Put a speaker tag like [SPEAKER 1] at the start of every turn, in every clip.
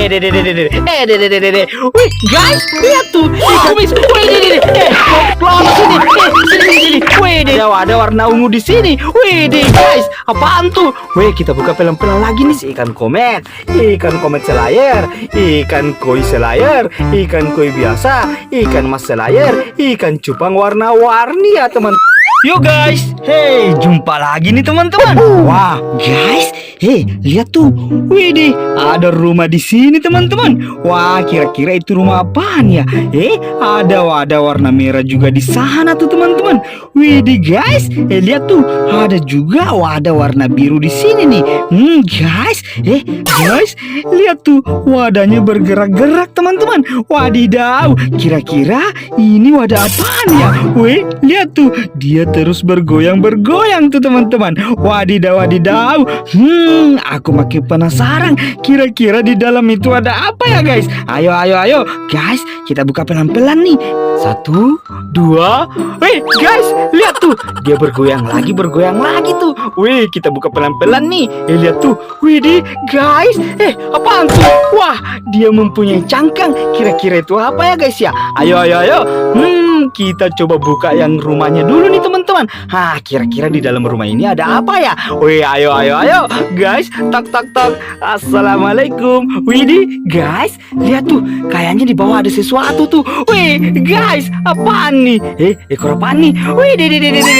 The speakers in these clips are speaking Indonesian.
[SPEAKER 1] Eh, deh, deh, deh, deh, deh. Eh, deh, deh, deh, deh. Wih, guys, lihat tuh. Ikan kumis. Wih, deh, deh, deh. Eh, keluar sini. Eh, sini, sini, sini. Wih, deh. Ada, warna ungu di sini. Wih, deh, guys. Apaan tuh? Wih, kita buka pelan-pelan lagi nih si ikan komet. Ikan komet selayar. Ikan koi selayar. Ikan koi biasa. Ikan mas selayar. Ikan cupang warna-warni ya, teman. Yuk guys, hey jumpa lagi nih teman-teman. Wah guys, hey lihat tuh, Widih, ada rumah di sini teman-teman. Wah kira-kira itu rumah apaan ya? Eh ada wadah warna merah juga di sana tuh teman-teman. Widih guys, eh lihat tuh, ada juga wadah warna biru di sini nih. Hmm guys, eh guys, lihat tuh wadahnya bergerak-gerak teman-teman. Wadidaw, kira-kira ini wadah apaan ya? Wih, lihat tuh, dia terus bergoyang-bergoyang tuh teman-teman. Wadidaw, wadidaw. Hmm, aku makin penasaran. Kira-kira di dalam itu ada apa ya guys? Ayo, ayo, ayo. Guys, kita buka pelan-pelan nih. Satu, dua. Wih, guys, lihat tuh. Dia bergoyang lagi, bergoyang lagi tuh. Wih, kita buka pelan-pelan nih. Eh, lihat tuh. Wih, di, guys. Eh, apaan tuh? Wah, dia mempunyai cangkang. Kira-kira itu apa ya guys ya? Ayo, ayo, ayo. Hmm, kita coba buka yang rumahnya dulu nih teman-teman. Hah, kira-kira di dalam rumah ini ada apa ya? Wih, ayo, ayo, ayo. Guys, tak, tak, tak. Assalamualaikum. Widih, guys, lihat tuh. Kayaknya di bawah ada sesuatu tuh. Wih, guys, apaan nih? Eh, ekor apaan nih? Wih, di, di, di, di, di.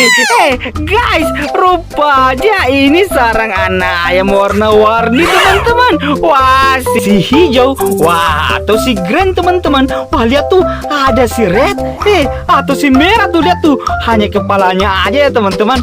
[SPEAKER 1] Eh, guys, rupanya ini sarang anak ayam warna-warni teman-teman. Wah, si hijau. Wah, atau si green teman-teman. Wah, lihat tuh, ada si red. Eh, atau si merah tuh, lihat tuh. Hanya kepalanya aja ya teman-teman.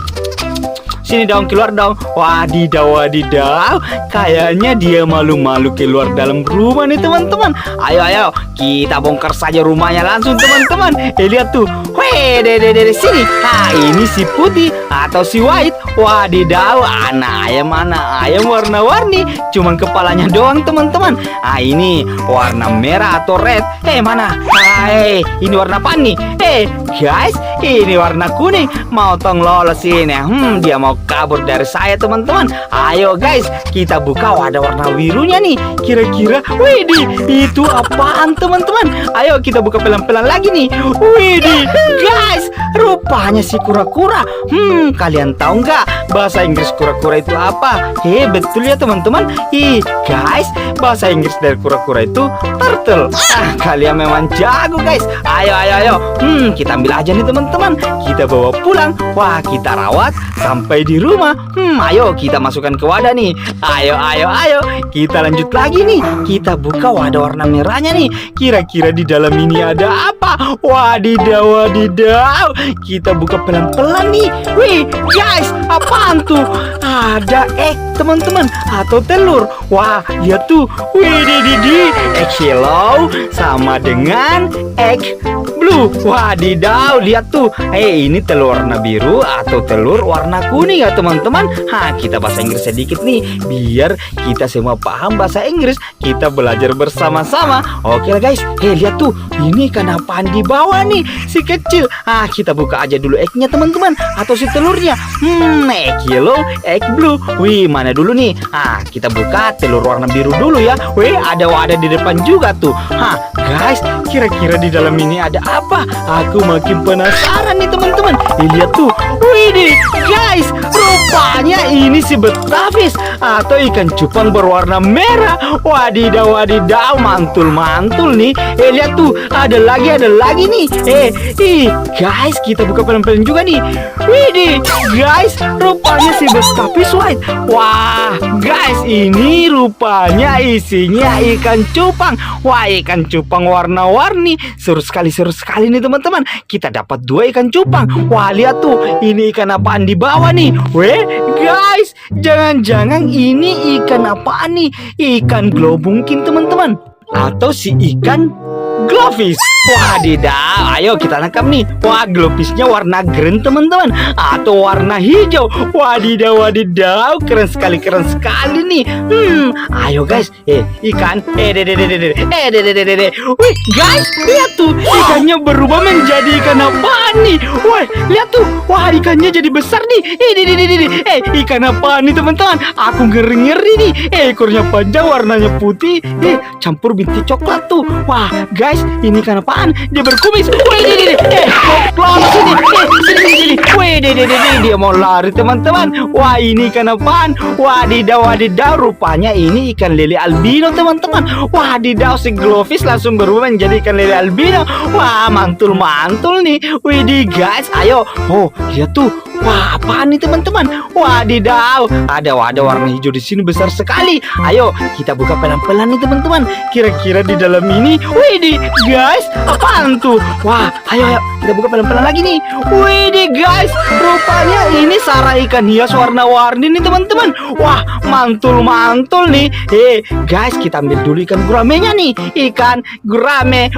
[SPEAKER 1] Sini dong keluar dong Wadidaw wadidaw. Kayaknya dia malu-malu keluar dalam rumah nih teman-teman. Ayo ayo. Kita bongkar saja rumahnya langsung teman-teman. Eh lihat tuh. Weh deh deh deh sini. Nah ini si putih atau si white? Wadidaw anak ayam anak ayam warna-warni. Cuman kepalanya doang teman-teman. Ah ini warna merah atau red? Eh mana? Hai ini warna apa nih? Eh guys ini warna kuning. Mau tong lolos ini Hmm dia mau kabur dari saya teman-teman. Ayo guys kita buka. Wadah warna birunya nih. Kira-kira Widih itu apaan teman-teman? Ayo kita buka pelan-pelan lagi nih. Widih guys Rupanya si kura-kura. Hmm kalian tahu nggak Bahasa Inggris kura-kura itu apa? Hei betul ya teman-teman. Ih guys Bahasa Inggris dari kura-kura itu Turtle. Ah kalian memang jago guys. Ayo ayo ayo. Hmm kita ambil aja nih teman-teman. Kita bawa pulang. Wah kita rawat. Sampai di rumah. Hmm ayo kita masukkan ke wadah nih. Ayo ayo ayo. Kita lanjut lagi nih. Kita buka wadah warna merahnya nih. Kira-kira di dalam ini ada apa? Wadidaw wadidaw. Kita buka pelan-pelan nih. Wih guys apaan tuh? Ada egg teman-teman. Atau telur. Wah lihat tuh. Wih di. Egg yellow Sama dengan egg blue. Wadidaw lihat tuh. Eh ini telur warna biru Atau telur warna kuning ya teman-teman. Hah kita bahasa Inggris sedikit nih. Biar kita semua paham bahasa Inggris Kita belajar bersama-sama. Oke lah guys. Eh lihat tuh. Ini ikan apaan di bawah nih? Si kecil. Ah kita buka aja dulu eggnya teman-teman. Atau si telurnya. Hmm egg yellow Egg blue. Wih mana dulu nih? Ah kita buka telur warna biru dulu ya. Wih ada wadah di depan juga tuh. Hah guys Kira-kira di dalam ini ada apa? Aku makin penasaran nih teman-teman Eh, Lihat tuh Wih deh guys Rupanya ini si betafis Atau ikan cupang berwarna merah. Wadidaw wadidaw Mantul-mantul nih. Eh lihat tuh Ada lagi ada lagi nih. Eh ih guys kita buka pelan-pelan juga nih. Widih guys Rupanya si betafis white. Wah guys ini rupanya isinya ikan cupang. Wah ikan cupang warna-warni. Seru sekali seru sekali nih teman-teman. Kita dapat dua ikan cupang. Wah lihat tuh Ini ikan apaan di bawah nih Weh guys Jangan-jangan ini ikan apaan nih? Ikan glow mungkin teman-teman. Atau si ikan Glowfish. Wadidaw, ayo kita tangkap nih. Wah, glowfishnya warna green teman-teman, atau warna hijau. Wadidaw, wadidaw, keren sekali, keren sekali nih. Hmm, ayo guys, eh ikan, eh deh deh deh deh, eh deh deh deh deh. Wih, guys, lihat tuh, ikannya berubah menjadi ikan apaan nih? Wah, lihat tuh, wah ikannya jadi besar nih. Eh deh deh deh deh, eh ikan apaan nih teman-teman? Aku ngeri ngeri nih. Eh, ekornya panjang, warnanya putih, eh campur bintik coklat tuh. Wah, guys, ini ikan apaan? Dia berkumis. Wih, deh deh, eh sini, eh sini sini. Wih, deh, dia mau lari teman-teman. Wah, ini ikan apaan? Wadidaw, wadidaw, rupanya ini ikan lele albino teman-teman. Wadidaw, si glowfish langsung berubah menjadi ikan lele albino. Wah, mantul-mantul nih. Widih guys, ayo. Oh, lihat tuh. Wah, apaan nih teman-teman? Wadidaw, ada ada warna hijau di sini besar sekali. Ayo, kita buka pelan-pelan nih teman-teman. Kira-kira di dalam ini, widih guys, apaan tuh? Wah, ayo ayo kita buka pelan-pelan lagi nih. Widih guys, rupanya ini sarang ikan hias warna-warni nih teman-teman. Wah, mantul-mantul nih. Eh, guys, kita ambil dulu ikan guramenya nih. Ikan gurame.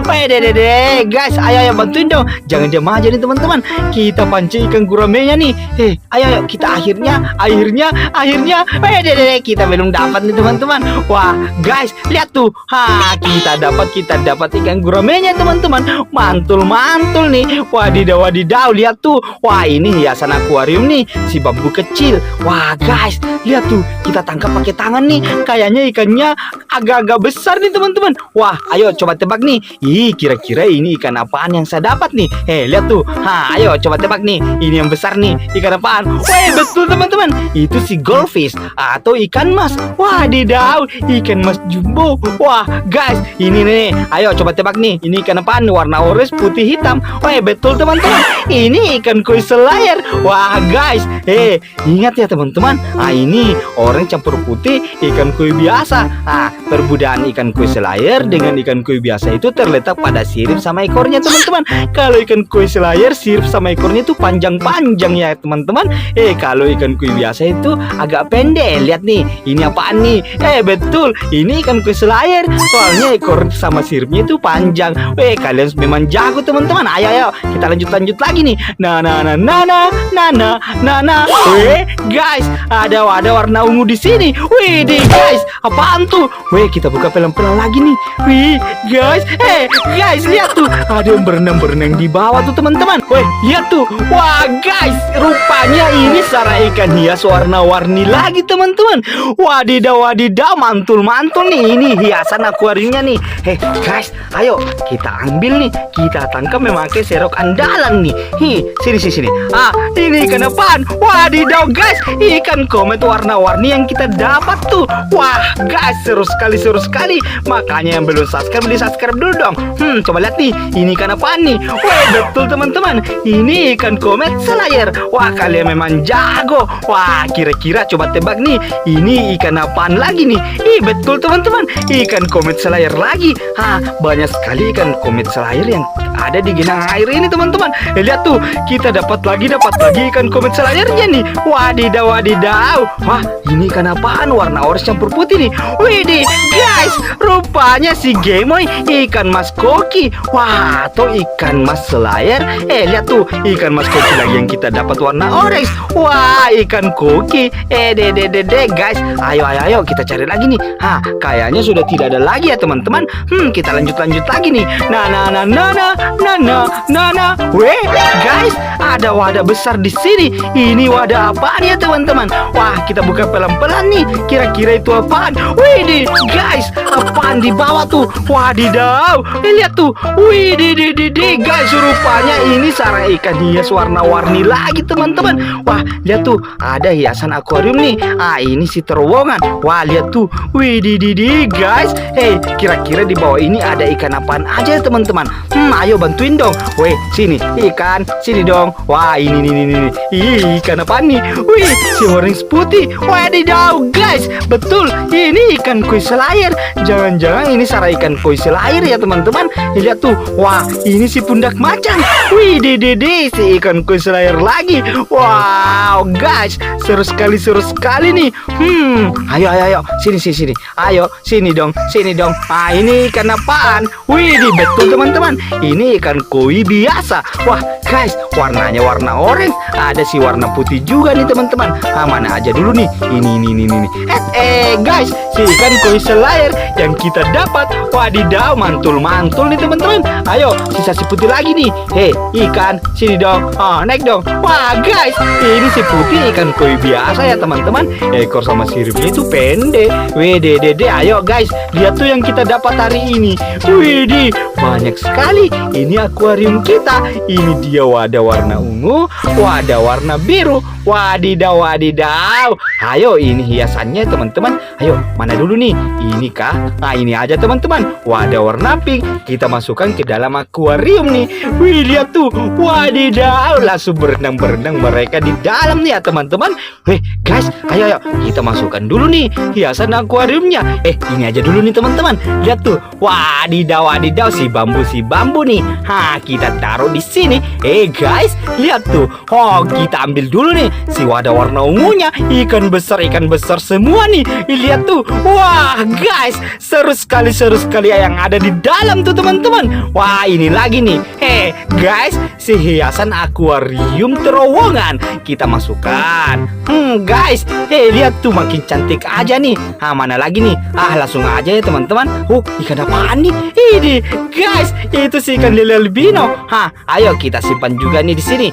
[SPEAKER 1] Deh. Guys, ayo, ayo bantuin dong. Jangan diam aja nih teman-teman. Kita pancing ikan guramenya nih. Eh, ayo, ayo kita akhirnya, akhirnya, akhirnya. Wih, deh, deh. Kita belum dapat nih teman-teman. Wah, guys, lihat tuh. Ha, kita dapat, kita dapat ikan guramenya teman-teman. Mantul-mantul nih. Wadidaw, wadidaw. Lihat tuh. Wah, ini hiasan akuarium nih. Si bambu kecil. Wah, guys, lihat tuh. Kita tangkap pakai tangan nih. Kayaknya ikannya agak-agak besar nih teman-teman. Wah, ayo coba tebak nih. Ih, kira-kira ini ikan apaan yang saya dapat nih? Eh, lihat tuh. Ha, ayo coba tebak nih. Ini yang besar nih. Ikan apaan? Weh, betul teman-teman. Itu si goldfish atau ikan mas. Wadidaw, ikan mas jumbo. Wah, guys, ini nih. Ayo coba tebak nih. Ini ikan apaan? Warna orange, putih, hitam. Weh, betul teman-teman. Ini ikan koi selayar. Wah, guys. Eh, ingat ya teman-teman. Ah, ini orange campur putih ikan koi biasa. Ah, perbedaan ikan koi selayar dengan ikan koi biasa itu terletak pada sirip sama ekornya teman-teman. Kalau ikan koi selayar sirip sama ekornya itu panjang-panjang ya teman-teman. Eh, kalau ikan koi biasa itu agak pendek. Lihat nih, ini apaan nih? Eh, betul. Ini ikan koi selayar. Soalnya ekor sama siripnya itu panjang. Weh, kalian memang jago teman-teman. Ayo, ayo, kita lanjut-lanjut lagi nih. Nah, nah, nah, nah, nah, nah, nah, nah, nah. Weh, guys, ada ada warna ungu di sini. Wih, deh, guys, apaan tuh? Weh, kita buka pelan-pelan lagi nih. Wih, guys, eh, guys, lihat tuh, ada yang berenang-berenang di bawah tuh teman-teman. Weh, lihat tuh, wah, guys, rupanya ini sarang ikan hias warna-warni lagi teman-teman. Wadidaw, wadidaw, mantul-mantul nih. Ini hiasan akuariumnya nih. Heh, guys, ayo kita ambil nih. Kita tangkap memakai serok andalan nih. Hi, sini sini sini. Ah, ini ikan apaan? Wadidaw, guys, ikan komet warna-warni yang kita dapat tuh. Wah, guys, seru sekali, seru sekali. Makanya yang belum subscribe, di subscribe dulu dong. Hmm, coba lihat nih, ini ikan apaan nih? Wah, betul teman-teman. Ini ikan komet selayar. Wah, kalian memang jago. Wah, kira-kira coba tebak nih. Ini ikan apaan lagi nih? Ih, betul teman-teman. Ikan komet selayar lagi. Hah, banyak sekali ikan komet selayar yang ada di genang air ini teman-teman. Eh, lihat tuh, kita dapat lagi dapat lagi ikan komet selayarnya nih. Wadidaw, wadidaw. Wah, ini ikan apaan? Warna orange campur putih nih. Widih, guys, rupanya si Gemoy ikan mas koki. Wah, atau ikan mas selayar. Eh, lihat tuh, ikan mas koki lagi yang kita dapat warna orange. Wah, ikan koki. Eh, deh, deh, deh, deh, guys. Ayo, ayo, ayo, kita cari lagi nih. Hah, kayaknya sudah tidak ada lagi ya teman-teman. Hmm, kita lanjut-lanjut lagi nih. Nah, nah, nah, nah, nah, nah, nah, nah, nah. Weh, guys, ada wadah besar di sini. Ini wadah apaan ya teman-teman? Wah, kita buka pelan-pelan nih. Kira-kira itu apaan? Wih, deh, guys, apaan di bawah tuh? Wadidaw, eh, lihat tuh. Wih, deh, deh, deh, guys, rupanya ini sarang ikan hias warna-warni lagi teman-teman. Wah, lihat tuh, ada hiasan akuarium nih. Ah, ini si terowongan. Wah, lihat tuh. Wih, di, di, di, guys. Hei, kira-kira di bawah ini ada ikan apaan aja ya teman-teman? Hmm, ayo bantuin dong. Weh, sini, ikan, sini dong. Wah, ini, ini, ini, ini. Ih, ikan apa nih? Wih, si orange putih. Wadidaw, guys. Betul, ini ikan koi selayar. Jangan-jangan ini sarang ikan koi selair ya teman-teman. Lihat tuh, wah ini si pundak macan. Wih, dede si ikan koi selair lagi. Wow, guys, seru sekali, seru sekali nih. Hmm, ayo, ayo, ayo, sini, sini, sini. Ayo, sini dong, sini dong. Ah, ini ikan apaan? Wih, betul teman-teman. Ini ikan koi biasa. Wah, guys, warnanya warna orange. Ada si warna putih juga nih teman-teman. Ah, mana aja dulu nih. Ini, ini, ini, ini. Eh, eh, guys, si ikan koi selayar yang kita dapat. Wadidaw, mantul-mantul nih teman-teman. Ayo, sisa si putih lagi nih. Hei, ikan, sini dong. Oh, naik dong. Wah, guys, ini si putih ikan koi biasa ya teman-teman. Ekor sama siripnya itu pendek. Wede, dede, ayo guys, lihat tuh yang kita dapat hari ini. Widih, banyak sekali. Ini akuarium kita. Ini dia wadah warna ungu, wadah warna biru. Wadidaw, wadidaw. Ayo, ini hiasannya teman-teman. Ayo, mana dulu nih? Ini kah? Nah, ini aja teman-teman. Wadah warna pink. Kita masukkan ke dalam akuarium nih. Wih, lihat tuh. Wadidaw, langsung berenang-berenang mereka di dalam nih ya teman-teman. Weh, guys, ayo, ayo. Kita masukkan dulu nih hiasan akuariumnya. Eh, ini aja dulu nih teman-teman. Lihat tuh. Wadidaw, wadidaw si bambu si bambu nih. Ha, kita taruh di sini. Eh, guys, lihat tuh. Oh, kita ambil dulu nih si wadah warna ungunya. Ikan besar, ikan besar semua nih. Lihat tuh. Wah, guys, seru sekali, seru sekali yang ada di dalam tuh teman-teman. Wah, ini lagi nih. Hei, guys, si hiasan akuarium terowongan. Kita masukkan. Hmm, guys, eh lihat tuh makin cantik aja nih. Ah, mana lagi nih? Ah, langsung aja ya teman-teman. Oh, ikan apaan nih? Ini, guys, itu si ikan lele albino. Hah, ayo kita simpan juga nih di sini.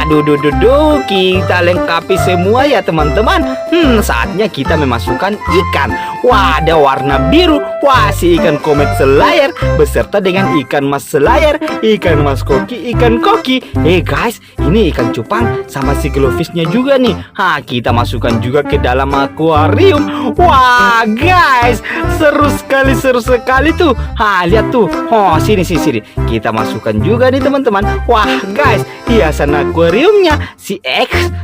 [SPEAKER 1] Aduh, duh, duh, duh, kita lengkapi semua ya teman-teman. Hmm, saatnya kita memasukkan ikan. Wah, ada warna biru. Wah, si ikan komet selayar beserta dengan ikan mas selayar, ikan mas koki, ikan koki. Eh guys, ini ikan cupang sama si glowfishnya juga nih. Ha, kita masukkan juga ke dalam akuarium. Wah, guys, seru sekali, seru sekali tuh. Ha, lihat tuh. Oh, sini, sini, sini. Kita masukkan juga nih teman-teman. Wah, guys, hiasan akuariumnya si X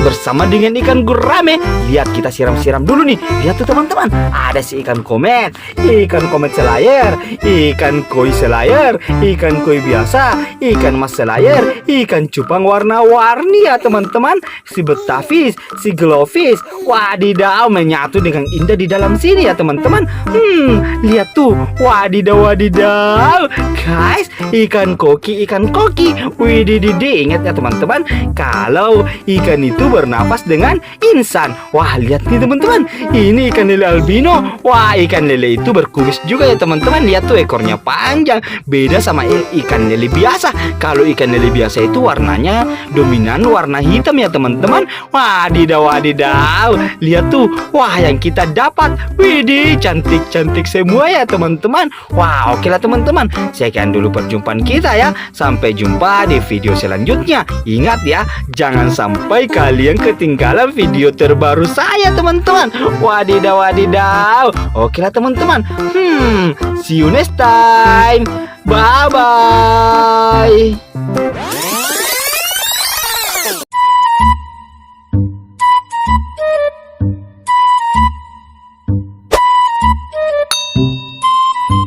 [SPEAKER 1] bersama dengan ikan gurame. Lihat kita siram-siram dulu nih. Lihat tuh teman-teman, ada si ikan komet, ikan komet selayar, ikan koi selayar, ikan koi biasa, ikan mas selayar, ikan cupang warna-warni ya teman-teman. Si betafish, si glowfish. Wadidaw menyatu dengan indah di dalam sini ya teman-teman. Hmm, lihat tuh. Wadidaw wadidaw. Guys, ikan koki, ikan koki. Widididi, ingat ya teman-teman, kalau ikan itu bernapas dengan insan. Wah, lihat nih teman-teman. Ini ikan lele albino. Wah, ikan lele itu berkumis juga ya teman-teman. Lihat tuh ekornya panjang. Beda sama ikan lele biasa. Kalau ikan lele biasa itu warnanya dominan warna hitam ya teman-teman. Wadidaw, wadidaw. Lihat tuh. Wah, yang kita dapat. Widih, cantik-cantik semua ya teman-teman. Wah, oke lah teman-teman. Sekian dulu perjumpaan kita ya. Sampai jumpa di video selanjutnya. Ingat ya, jangan sampai kalian ketinggalan video terbaru saya teman-teman. Wadidaw, wadidaw. Oke lah teman-teman. Hmm, see you next time. Bye bye.